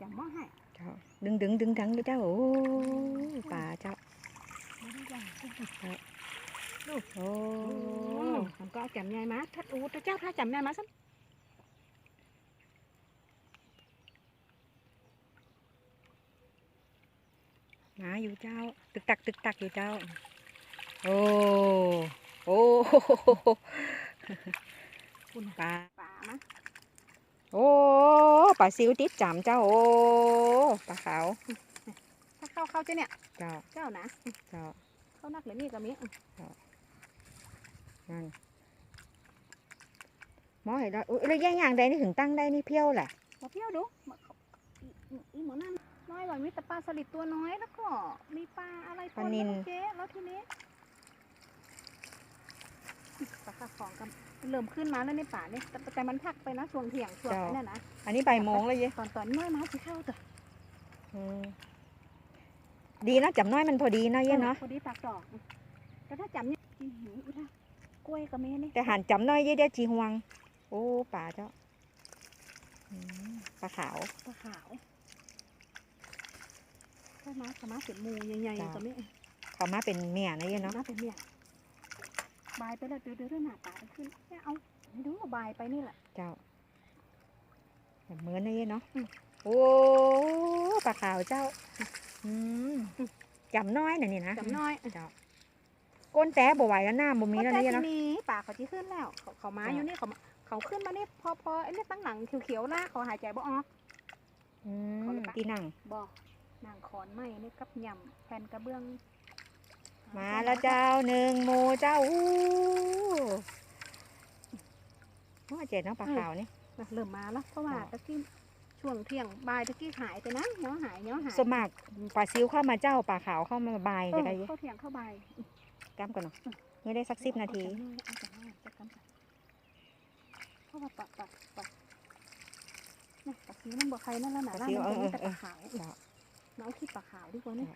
จับหม้อให้เจ้าดึงดึงดึงดังเจ้าโอ้ยป่าเจ้าไม่ได้ยังโอ้โอ้มันก็ เอาจับใหญ่มาถ้าอู้เจ้าถ้าจับใหญ่มาสักหมาอยู่เจ้าตึกตักตึกตักอยู่เจ้าโอ้โอ้คุณปลาป่ามาโอ้ปลาซิวติดจามเจ้าโอ้ปลาขาวถ้าเข้าเข้าเจ้าเนี่ย เจ้า เจ้านะ เจ้า เข้านักเลยนี่ก็มีนั่นหมอเห็นแล้วอุ้ยแล้วแย่งอย่างใดนี่ถึงตั้งได้นี่เพี้ยวแหละมาเที่ยวดูมาเขาอีอีอีหมอนั่นน้อยกว่ามีแต่ปลาสลิดตัวน้อยแล้วก็มีปลาอะไรตัวนึงเจ๊แล้วทีนี้ ปลาข้าของกันเริ่มขึ้นมาแล้วในป่านี่แต่แต่มันพักไปนะช่วงเที่ยงช่วงนั่นนะอันนี้ใบายโมงแล้วเย้ตอนตอนเมื่อมาสิเข้าตัวอืมดีนะจับน้อยมันพอดีเนาะเย้เนาะพอดีปากดอกแต่ถ้าจำเนี่ยหิวอุ้ยถ้ากล้วยก็มีนี่แต่หันจับน้อยเย้เด้จีฮวง โอ้ป่าเจ้าอืมปลาขาว ปลาขาวถ้ามาสมาเสียมูใหญ่ๆก็มีเขามาเป็นเมียนะเยเนาะน่าเป็นเมี่ย บายไปแล้วเดือดเดือดหน้าตาขึ้นเนี่ยเอาไม่รู้ว่าบายไปนี่แหละ เจ้าแบบเหมือนนะเย้เนาะอืมโอ้ปลาขาวเจ้าอืมจับน้อยน่ะนี่นะจำน้อยเจ้าก้นแต่บ่ไหวแล้วหน้าบ่มีแล้วก็นี่แต่เนาะทีนี้ป่าเขาที่ขึ้นแล้ว เขาเขามาจ้ะอยู่นี่เขามาเขาขึ้นมานี่พอพอไอ้เนี่ยตั้งหลังเขียวๆล่าเขาหายใจบ่ออกอืเขามเลยปะที่นั่งบ่นางขอนไม้นี่กับยำแผ่นกระเบื้อง มาแล้วเจ้าหนึ่งโมเจ้าอู้ว่าเจ็ดเนาะปลาขาวนี่น่ะเริ่มมาแล้วเพราะว่าจ้ะตะกี้ช่วงเที่ยงบ่ายตะกี้หายไปนะเนาะหายเนาะหายสวนมากปลาซิวเข้ามาเจ้าปลาขาวเข้ามาบายเอจะอได้เข้าเที่ยงเข้าบ่ายกำก่อนเนาะไม่ได้สักสิบนาทีเอาจากน้อยเอาจากน้อยจะกำกับเพราะว่าปะปะปะเนี่ยปะสีมันบอกใครนั่นแล้วนะปลาซิวแล้วมันเออจะมีแต่เออปลาขาวเจ้าน้องคิดปลาขาวดีกว่านี่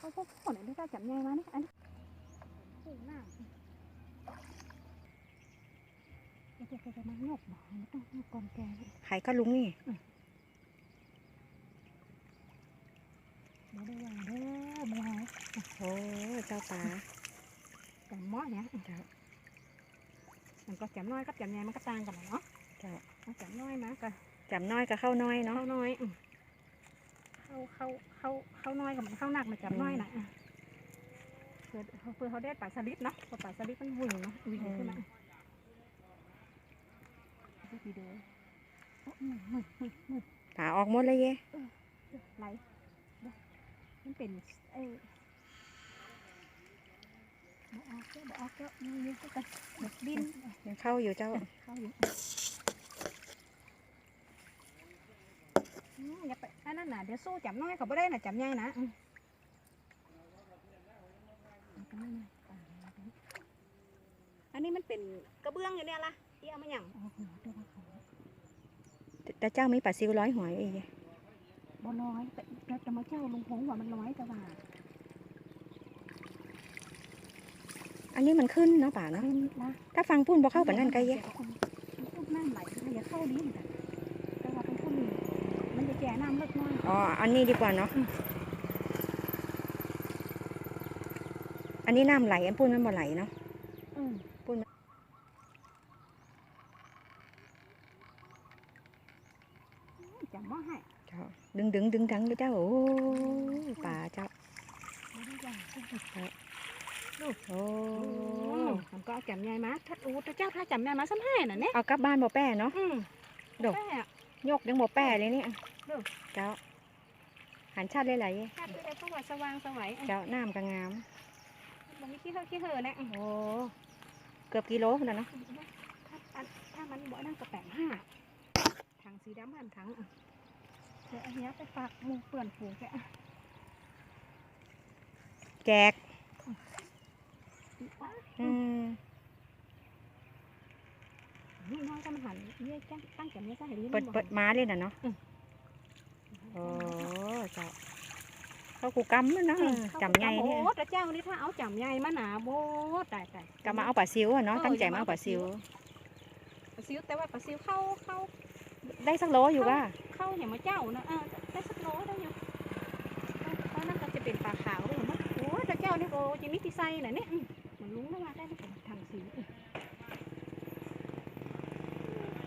เออเขาพวกคนไหนได้จับไงมานี่อันนี้โอ้หน้าจะจะจะมาหยกหมอไม่ต้องหยกก่อนแกนี่ไข่ก็ลุงนี่เดี๋ยวได้ยังเด้อมัวโอ้เจ้าปลาจับหม้อเนี่ยเจ้ามันก็จับน้อยกับจับใหญ่มันก็ต่างกันนะเนาะเจ้าเอาจับน้อยมาก็จับน้อยก็เข้าน้อยเนาะเข้าน้อยอืม เข้าเข้าเข้าเข้าน้อยกับมันเข้าหนักมันจับน้อยนะอะเพื่อเพื่อเขาได้ปลาสลิดเนาะเพราะปลาสลิดมันวิ่งเนาะวิ่งขึ้นมาดูวิดีโอโอ้มือมือมือมือปลาออกหมดเลยเย่ไหลเด้อมันเป็นเอ้ยบ่ออกเจ้าบ่ออกเจ้ามือเยอะก็กันเด็กบินยังเข้าอยู่เจ้าเข้าอยู่ อืมอย่าไปอันนั้นน่ะเดี๋ยวสู้จับน้อยเขาไม่ได้น่ะจับใหญ่นะอืมอันนี้มันเป็นกระเบื้องอยู่เนี่ยล่ะที่เอามาหยั่งแต่เจ้ามีปลาซิวร้อยหอยเอ้ยเย่บ่น้อยแต่แต่จะมาเจ้าลุงพงว่ามันน้อยแต่ว่าอันนี้มันขึ้นเนาะป่าเนาะขึ้นนะถ้าฟังพูนบ่เข้าปานนั่นไกลเย่พูดน้ำไหลนะอย่าเข้าลิ้นแต่แต่ว่าเป็นผู้มีมันจะ แก่น้ำเล็กน้อยอ๋อ อันนี้ดีกว่าเนาะอืมอันนี้น้ำไหลอันพูนมันบ่ไหลเนาะอืมพูดมาจำว่าให้เจ้าดึงดึงดึงดังเลยเจ้า โอ้ป่าเจ้าไม่ได้ยังโอ้มันก็เอาจำใหญ่มาถ้าอู้เจ้าถ้าจำใหญ่มาซ้ำให้น่ะเนี่ยเอากลับบ้านบ่แป้เนาะอืมดอกแม่อะ ยกยังบ่แป้เลยเนี่ยดูเจ้าหันชาติเลยไหลชาติได้เพราะว่าสว่างสวัยเจ้าน้ำก็งามมันมีขี้เห่อขี้เห่อนะโอ้เกือบกิโลแล้วเนาะถ้าอันถ้ามันบ่นั่งกระแปงห้าถังสีดำหันถังอะเดี๋ยวอันเนี้ยไปฝากหมูเปื่อนฝูงแกแจกอืม นี่น้อยก็มัน หันเยี่ยจ้งตั้งแก่เนี้ยก็เห็นเปิดเปิดม้าเลยน่ะเนาะอืมโอ้เจ้าเขากูกำมันเนาะจำใหญ่เนี่ยโอ้แต่เจ้านี่ถ้าเอาจำใหญ่มาหนาโบตายตายก็มาเอาปลาซิวอะเนาะเออตั้งใจอย่ามามาเอาปลาซิวปลาซิวแต่ว่าปลาซิวเข้าเข้าได้สักโลอยู่ว่าเข้าอย่างมาเจ้านะเออได้สักโลได้อยู่เพราะนั่นก็จะเป็นปลาขาวเลยมั้งโอ้ยแต่เจ้านี่โอ้จะมีที่ไซน่ะเนี่ยอืมมันลุงแล้วมาได้ไม่เป็นทางสีอืม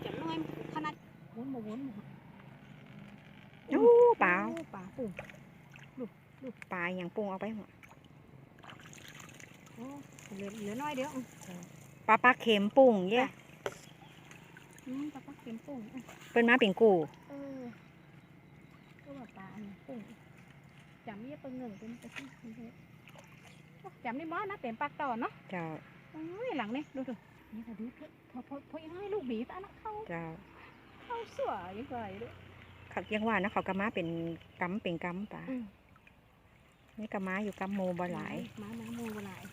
จะน้อยขนาด วนมาวนมาโอ้เปล่าโอ้ปลาปุ่งปลาอย่างปรุงเอาไปหมดโอ้เหลือเหลือน้อยเดียวอืมปลาปลาเค็มปรุงเย่อืมปลาปลาเค็มปุ่งอืมเป็นมาเป็นกูเออก็ว่าปลาอันนี้ปุ่งจำเยี่ยปลาเงินเป็นไปที่นี่จำได้บ้านะเป็นปลาต่อเนาะเจ้าโอ้ยหลังนี่ดูดูนี่ค่ะดูเถอะพอพอพอยังให้ลูกบีตานะเข้าเจ้าเข้าสวยยังไงด้วยเขายังว่านะเขากะมาเป็นกำเป็นกำปลาอืมนี่กะมาอยู่กำโมบ่หลายมามามูบ่หลาย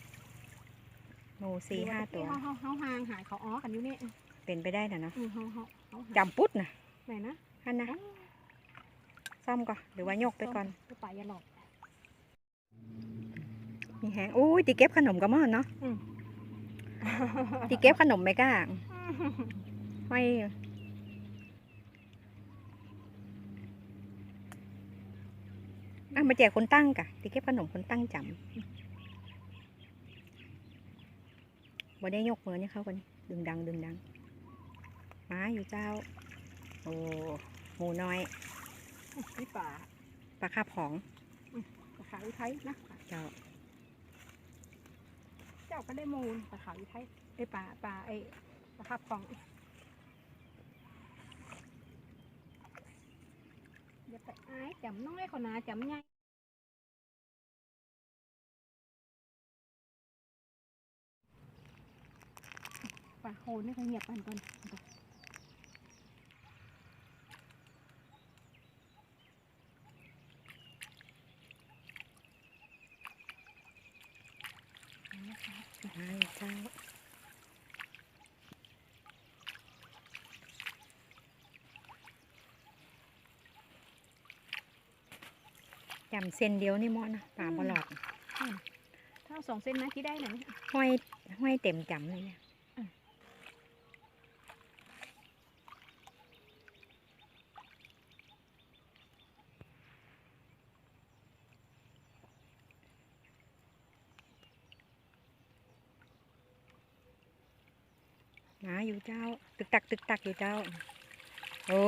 โมสี่ห้าตัวเฮาเฮาเฮาห่างหายเขาอ้อกันอยู่นี่เป็นไปได้นะเนาะอืมเฮาเฮาเฮาหาจำปุ๊ดนะไหนนะฮันนะซ่อมก่อนหรือว่ายกไปก่อนคือปลาอย่าหลอกมีแหงอุ้ยตีเก็บขนมก็มอนเนาะอืมตีเก็บขนมไม่กล้าไม่ อะมาแจกคนตั้งกะตีเก็บขนมคนตั้งจำบ่ได้ยกมือนี่เขากันดึงดังดึงดังมาอยู่เจ้า โอ้หมูน้อยนี่ปลาปลาคาบของปลาขาวอุทัยนะเจ้า เจ้าก็ได้มูลปลาขาวอุทัยไอ้ปลาปลาไอ้ปลาคาบฟองอย่า ไอายจำน้อยคนนาจำใหญ่ปลาโคนนี่เขาเหยียบกันก่อนมาอ ยู่เจ้าจำเส้นเดียวนี่หมอนะป่าบอลอดถ้าสองเส้นนะที่ได้ไหนห้อยห้อยเต็มจำเลยเนี่ยอืมมาอยู่เจ้า ตึกตักตึกตักอยู่เจ้า โอ้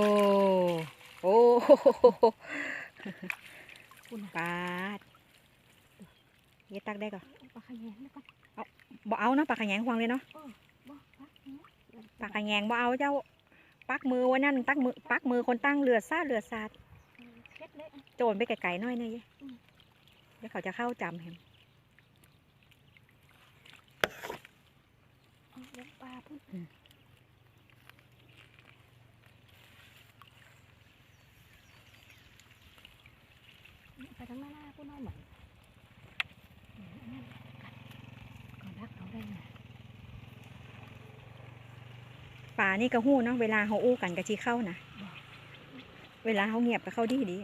โอ้ คุณปาดเยตักได้ก่อนปลาขยงนะก่อนบ่เอาเนาะปลาขะแยงควางเลยเนาะบ่ปักเนาะปลาขะแยงบ่เอาเจ้า ปักมือไว้นั่นตักมือปักมือคนตั้งเรือซาดเรือซาดเช็ดเลยโจรไปไกลๆหน่อยเนี่ยอืมเดี๋ยวเขาจะเข้าจำเห็นเอาเลี้ยงปลาพุ่น ไปทางหน้าหน้าพุ่นน้อยเหมือนก่อนรักเขาได้ไงป่านี่ก็หู้เนาะเวลาเขาอู้กันกะชีเข้านะเวลาเขาเงียบก็เข้าดีดี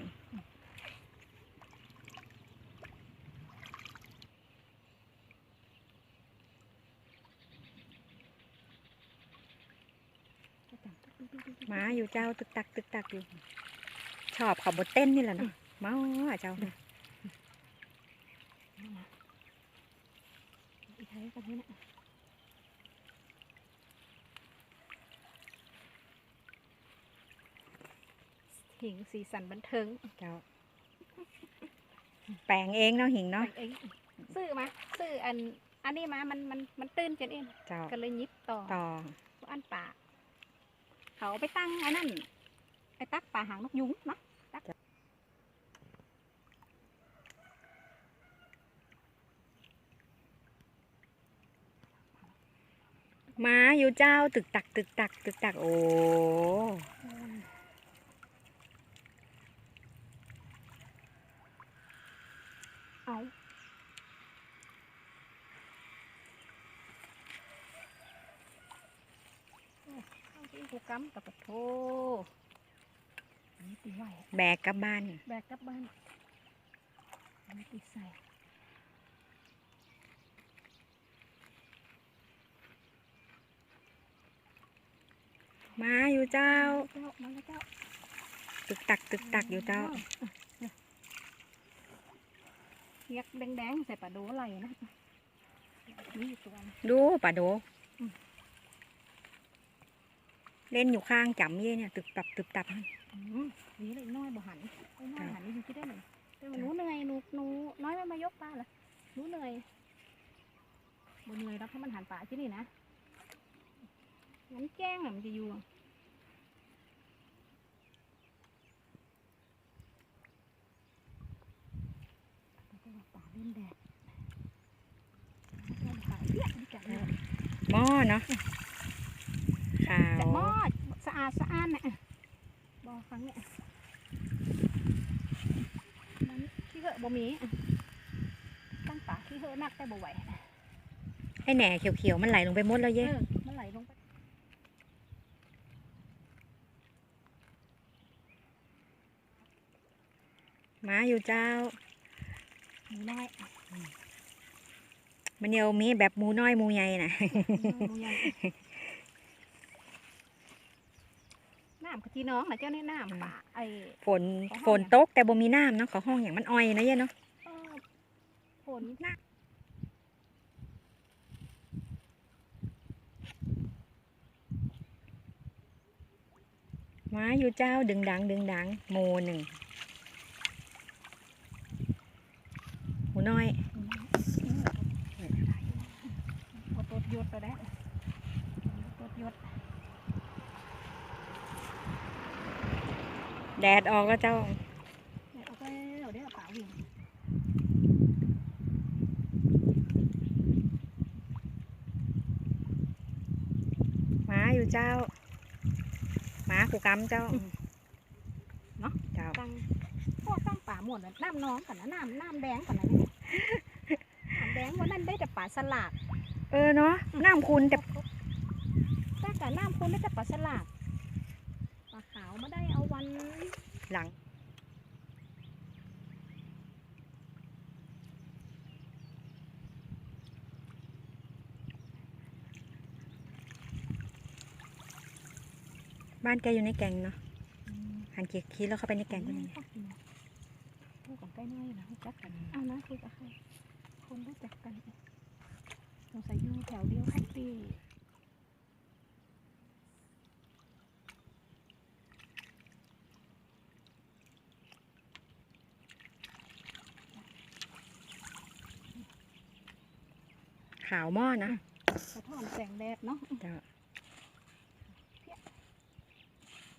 หมาอยู่เจ้าตึกตักตึกตักอยู่ ชอบเขาบดเต้นนี่แหละเนาะ มาอะเจ้าน่ะเอามาอีไทยกันนี่นะหิงสีสันบันเทิงเจ้า แปลงเองเนาะหิงเนาะแต่งเองซื้อมาซื้ออัน อันนี้มามันมันมันตื้นจนเองเจ้าก็เลยยิบต่อต่ออันป่าเขาเอาไปตั้งไอ้นั่นไอ้ตักป่าหางนกยุงเนาะตัก ห ม้าอยู่เจ้าตึกตักตึกตักตึกตักโอ้เอาโอ้เข้าที่หูกำกับปะโทแบกกลับบ้าน แบกกลับบ้านอันนี้ตีใส่ มาอยู่เจ้าเจ้า มาแล้วเจ้าตึกตักตึกตักอยู่เจ้าเรียกแดงๆใส่ปลาโดไหลนะนี่อยู่ตัวนะดูป่าโดอืมเล่นอยู่ข้างจำเย่เนี่ย ตึกตับตึกตับอืมนี่เลยน้อยบ่หันไอ้น้อยหันนี่อยู่ที่ได้เลยแต่ว่าหนูเหนื่อยหนูหนูน้อยไม่มายกปลาเหรอหนูเหนื่อยบ่เหนื่อยแล้วถ้ามันหันปลาที่นี่นะ งั้นแจ้งอะมันจะอยู่แล้วก็ว่าปลาเล่นแดดแล้วก็ปลาเปียกนี่จัดเลยหม้อเนาะขาวจัดหม้อสะอาดสะอาดเนี่ยบอครั้งเนี่ยมันขี้เหอะบ่มีตั้งป่าขี้เหอะนักแต่บ่ไหวไอ้แหน่เขียวๆมันไหลลงไปหมดแล้วเอเย่อมันไหลลงไป มาอยู่เจ้าหมูน้อยมันเดียวมีแบบหมูน้อยหมูใหญ่น่ะหมูใหญ่น้ำกะทิน้องนะเจ้านี่น้ำป่าไอ้ฝนฝนตกแต่บ่มีน้ำเนาะขอห้องอย่างมันอ้อยนะเย่เนาะเออฝนน้มาอยู่เจ้าดึงดังดึงดังโมหนึ่งหมู น้อยำกดตดยศไปแล้วตดยศแดดออกแล้วเจ้าเอาไปเดี๋ยวได้เอาป่าวิ่งหมาอยู่เจ้าหมากูกำเจ้าเนาะเจ้าตั้งพวกตั้งป่าหมดน่ะน้ำน้องกันนะน้ำน้ำแดงกันนะเนี่ยน้ำ แดงวันนั้นได้แต่ป่าสลากเออเนาะน้ำคุณแต่แต่กับน้ำคุณได้แต่ป่าสลากป่าขาวมาได้เอาวันหลังบ้านแกอยู่ในแก่งเนาะหันเกียร์คีแล้วเข้าไปในแก่งก็ยัยั งงพูดกันใกล้น้อยนะรู้จักกันเอานะคุยกับใครคนรู้จักกันสงสัยอยู่แถวเดียวกันตีขาวหม้อนะสะท้อนแสงแดดเนาะเจ้า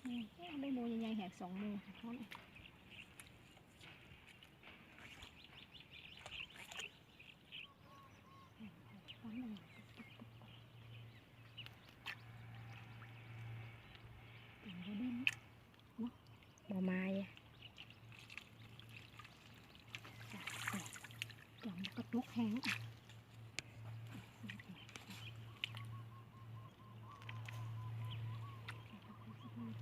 อืมได้โมใหญ่แหกสองมือเขาเนี่ยฟังหน่อยเดี๋ยวเขาเดิน บอไม้ ห ลังกระตุกแห้ง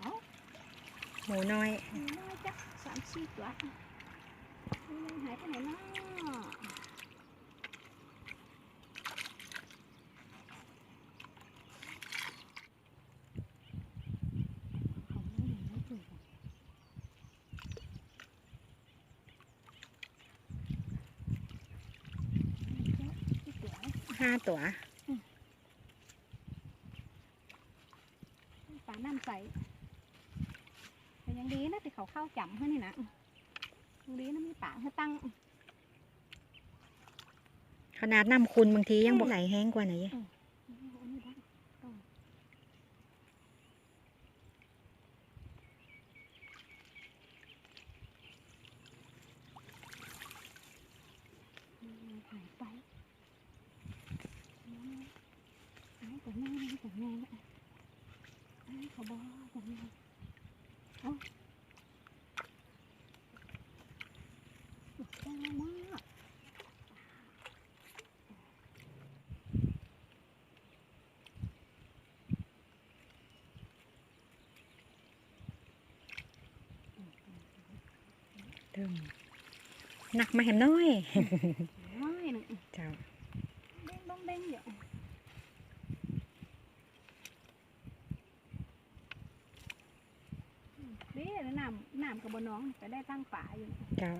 เอ้า หมูน้อยมีน้อยจ้ะส ข้าจังเฮ้ยนี่นะตรงนี้นะมีปากเฮ้ตั้งขนาดน้ำคุณบางทียังบ่ไหลแห้งกว่าไหนแต่แม่แต่แม่เขาบอกแต่แม่ เติมหนักมาแหมน้อยน้อยหนึ่งเจ้าเด้งบ้องเด้งอยู่นี่แล้วน้ำน้ำกับบนน้องจะได้ตั้งฝาอยู่นะเจ้า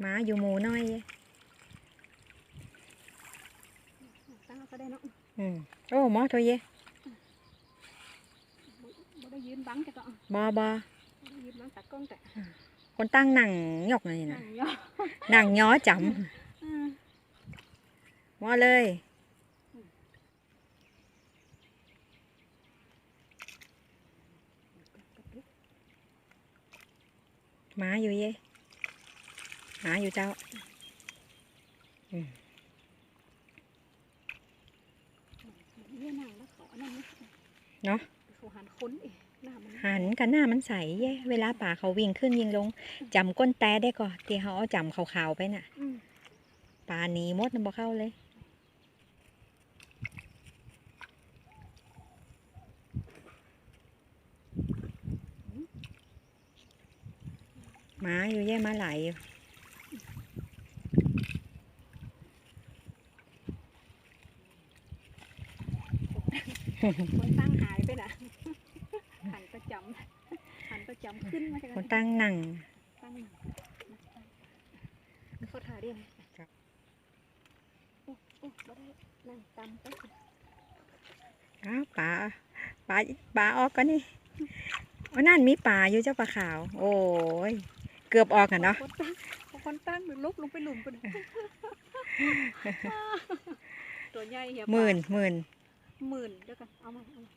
หมาอยู่หมูน้อยเด้ตั้งก็ได้เนาะ อืมโอ้หมอโทยเยบ่ได้ยืนบังแต่ก็บอ เนาะเขาหันค้นเองหน้ามันหันกันหน้ามันใสเย่เวลาป่าเขาวิ่งขึ้นยิงลงจำก้นแต้ได้ก่อนที่เขาเอาจำขาวๆไปน่ะอืมป่าหนีมดน่ะบ่เข้าเลยหมาอยู่เย่หมาไหลอยู่คนตั้งหายไปนะหันประจำหันประ จำขึ้นมาจากคนตั้งหนังตั้งเขาถ่ายได้ไหมครับโอ้โอ้บ่ได้นั่งตำไปอ้าวป่าป่าป่าออกก็นี่โอ้นั่นมีป่าอยู่เจ้าป่าขาว โอ้ย เกือบออกกันเนาะคนตั้งคนตั้งหรือลุกลงไปหลุมไปเลยตัวใหญ่เหี่ยหมื่นหมื่นหมื่นเดี๋ยวกันเอามาเอามา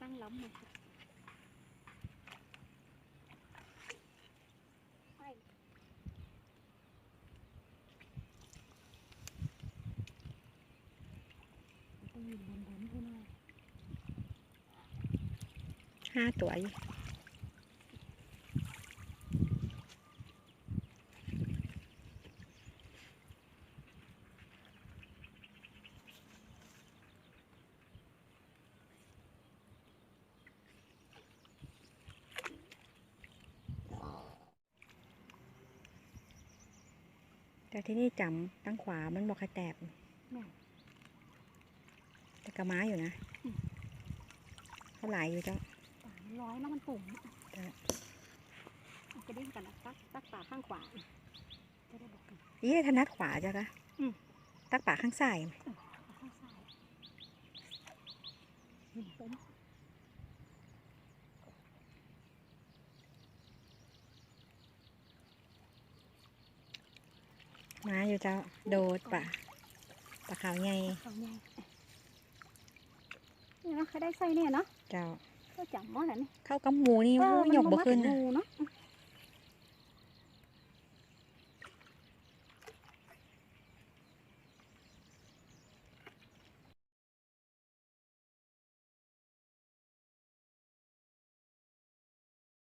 ตั้งล้ำมาไปต้องอยู่บนบนเท่านั้น ห้าตัวอยู่แต่ที่นี่จำตั้งขวามันบอกใครแตก แม่แต่กระม้าอยู่นะอืมเขาไหลอยู่เจ้าป่ามันร้อยแล้วมันปุ่มเออเอากระดิ่งกันนะตักตักป่าข้างขวาจะได้บอกกันอีถนัดขวาจ้ะคะอืมตักป่าข้างซ้ายเอาข้างซ้ายเห็นเป็นม้าอยู่เจ้าโดดป่าป่าขาวใหญ่ เขาไงนี่นะใครได้ใส่เนี่ยเนาะเจ้าก็จับหม้อนั่นนี่เข้ากับหมูนี่เอโอ้อยมันยกบ่มาขึ้นถึงนะ งูเนาะ